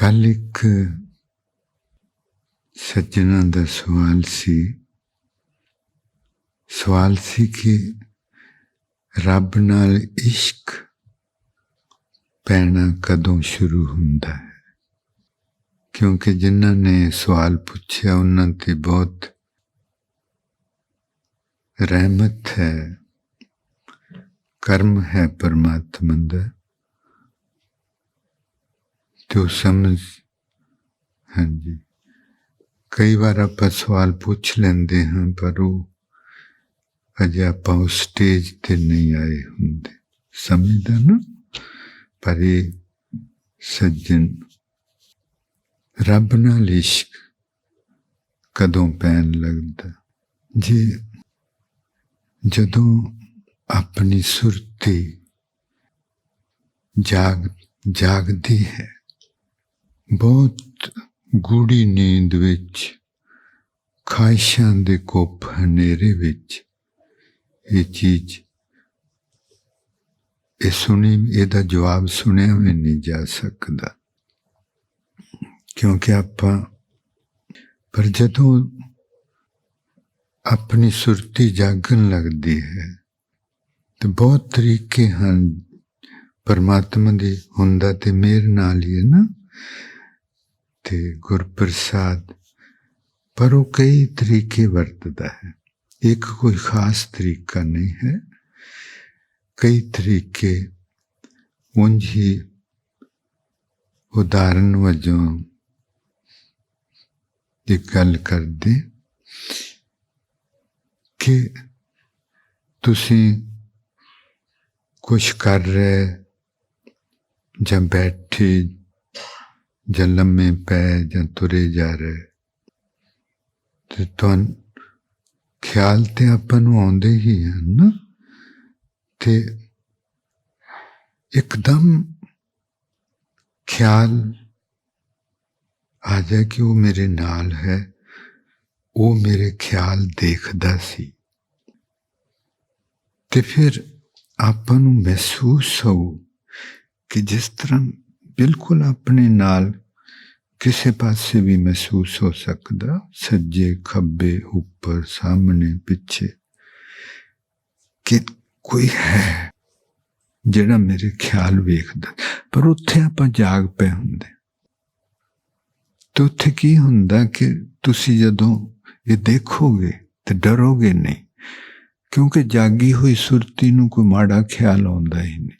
ਕੱਲ ਇੱਕ ਸੱਜਣਾ ਦਾ ਸਵਾਲ ਸੀ। ਸਵਾਲ ਸੀ ਕਿ ਰੱਬ ਨਾਲ ਇਸ਼ਕ ਪੈਣਾ ਕਦੋਂ ਸ਼ੁਰੂ ਹੁੰਦਾ ਹੈ? ਕਿਉਂਕਿ ਜਿਨ੍ਹਾਂ ਨੇ ਸਵਾਲ ਪੁੱਛਿਆ, ਉਹਨਾਂ ਤੇ ਬਹੁਤ ਰਹਿਮਤ ਹੈ, ਕਰਮ ਹੈ ਪਰਮਾਤਮਾ ਦਾ। ਤੇ ਉਹ ਸਮਝ, ਹਾਂਜੀ। ਕਈ ਵਾਰ ਆਪਾਂ ਸਵਾਲ ਪੁੱਛ ਲੈਂਦੇ ਹਾਂ, ਪਰ ਉਹ ਅਜੇ ਆਪਾਂ ਉਸ ਸਟੇਜ ਤੇ ਨਹੀਂ ਆਏ ਹੁੰਦੇ। ਸਮਝਦਾ ਨਾ? ਪਰ ਇਹ ਸੱਜਣ, ਰੱਬ ਨਾਲ ਇਸ਼ਕ ਕਦੋਂ ਪੈਣ ਲੱਗਦਾ? ਜੇ ਜਦੋਂ ਆਪਣੀ ਸੁਰਤੀ ਜਾਗ, ਜਾਗਦੀ ਹੈ ਬਹੁਤ ਗੂੜੀ ਨੀਂਦ ਵਿੱਚ ਖਾਇਸ਼ਾਂ ਦੇ ਕੋਪ ਹਨੇਰੇ ਵਿੱਚ ਇਹ ਚੀਜ਼ ਇਹ ਸੁਣੀ, ਇਹਦਾ ਜਵਾਬ ਸੁਣਿਆ ਵੀ ਨਹੀਂ ਜਾ ਸਕਦਾ। ਕਿਉਂਕਿ ਆਪਾਂ, ਪਰ ਜਦੋਂ ਆਪਣੀ ਸੁਰਤੀ ਜਾਗਣ ਲੱਗਦੀ ਹੈ, ਤੇ ਬਹੁਤ ਤਰੀਕੇ ਹਨ ਪਰਮਾਤਮਾ ਦੀ ਹੁੰਦਾ ਤੇ ਮੇਰ ਨਾਲ ਹੀ ਹੈ ਨਾ। ਤੇ ਗੁਰਪ੍ਰਸਾਦ, ਪਰ ਉਹ ਕਈ ਤਰੀਕੇ ਵਰਤਦਾ ਹੈ। ਇੱਕ ਕੋਈ ਖਾਸ ਤਰੀਕਾ ਨਹੀਂ ਹੈ। ਕਈ ਤਰੀਕੇ ਉਂਝ ਹੀ ਉਦਾਹਰਨ ਵਜੋਂ ਇਹ ਗੱਲ ਕਰਦੇ ਕਿ ਤੁਸੀਂ ਕੁਛ ਕਰ ਰਹੇ ਜਾਂ ਬੈਠੇ ਜਾਂ ਲੰਮੇ ਪੈ ਜਾਂ ਤੁਰੇ ਜਾ ਰਹੇ। ਤੇ ਤੁਹਾਨੂੰ ਖਿਆਲ ਤੇ ਆਪਾਂ ਨੂੰ ਆਉਂਦੇ ਹੀ ਹਨ ਨਾ। ਤੇ ਇੱਕਦਮ ਖਿਆਲ ਆ ਜਾ ਕਿ ਉਹ ਮੇਰੇ ਨਾਲ ਹੈ। ਉਹ ਮੇਰੇ ਖਿਆਲ ਦੇਖਦਾ ਸੀ। ਤੇ ਫਿਰ ਆਪਾਂ ਨੂੰ ਮਹਿਸੂਸ ਹੋ ਕਿ ਜਿਸ ਤਰ੍ਹਾਂ ਬਿਲਕੁਲ ਆਪਣੇ ਨਾਲ ਕਿਸੇ ਪਾਸੇ ਵੀ ਮਹਿਸੂਸ ਹੋ ਸਕਦਾ। ਸੱਜੇ, ਖੱਬੇ, ਉੱਪਰ, ਸਾਹਮਣੇ, ਪਿੱਛੇ। ਕਿ ਕੋਈ ਹੈ ਜਿਹੜਾ ਮੇਰੇ ਖਿਆਲ ਵੇਖਦਾ। ਪਰ ਉੱਥੇ ਆਪਾਂ ਜਾਗ ਪਏ ਹੁੰਦੇ। ਤੇ ਉੱਥੇ ਕੀ ਹੁੰਦਾ ਕਿ ਤੁਸੀਂ ਜਦੋਂ ਇਹ ਦੇਖੋਗੇ ਤੇ ਡਰੋਗੇ ਨਹੀਂ। ਕਿਉਂਕਿ ਜਾਗੀ ਹੋਈ ਸੁਰਤੀ ਨੂੰ ਕੋਈ ਮਾੜਾ ਖਿਆਲ ਆਉਂਦਾ ਹੀ ਨਹੀਂ।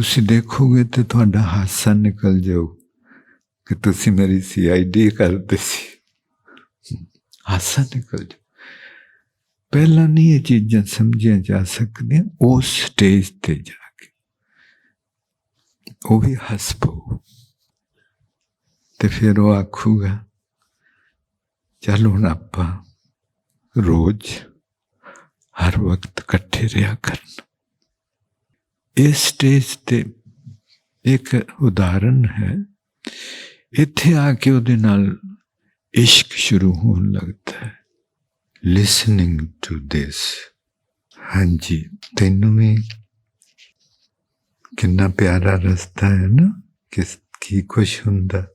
ਤੁਸੀਂ ਦੇਖੋਗੇ ਤੇ ਤੁਹਾਡਾ ਹਾਸਾ ਨਿਕਲ ਜਾਊ ਕਿ ਤੁਸੀਂ ਮੇਰੀ ਸੀਆਈਡੀ ਕਰਦੇ ਸੀ। ਹਾਸਾ ਨਿਕਲ ਜਾਊ। ਪਹਿਲਾਂ ਨਹੀਂ ਇਹ ਚੀਜ਼ਾਂ ਸਮਝੀਆਂ ਜਾ ਸਕਦੀਆਂ, ਉਸ ਸਟੇਜ ਤੇ ਜਾ ਕੇ। ਉਹ ਵੀ ਹੱਸ ਪਊ। ਤੇ ਫਿਰ ਉਹ ਆਖੂਗਾ, ਚੱਲ ਹੁਣ ਆਪਾਂ ਰੋਜ਼ ਹਰ ਵਕਤ ਇਕੱਠੇ ਰਿਹਾ ਕਰਨ। ਇਸ ਸਟੇਜ ਤੇ ਇੱਕ ਉਦਾਹਰਨ ਹੈ। ਇੱਥੇ ਆ ਕੇ ਉਹਦੇ ਨਾਲ ਇਸ਼ਕ ਸ਼ੁਰੂ ਹੋਣ ਲੱਗਦਾ ਹੈ। ਲਿਸਨਿੰਗ ਟੂ ਦਿਸ ਹਾਂਜੀ, ਤੈਨੂੰ ਵੀ ਕਿੰਨਾ ਪਿਆਰਾ ਰਸਤਾ ਹੈ ਨਾ, ਕਿਸ ਕੀ ਕੁਛ ਹੁੰਦਾ।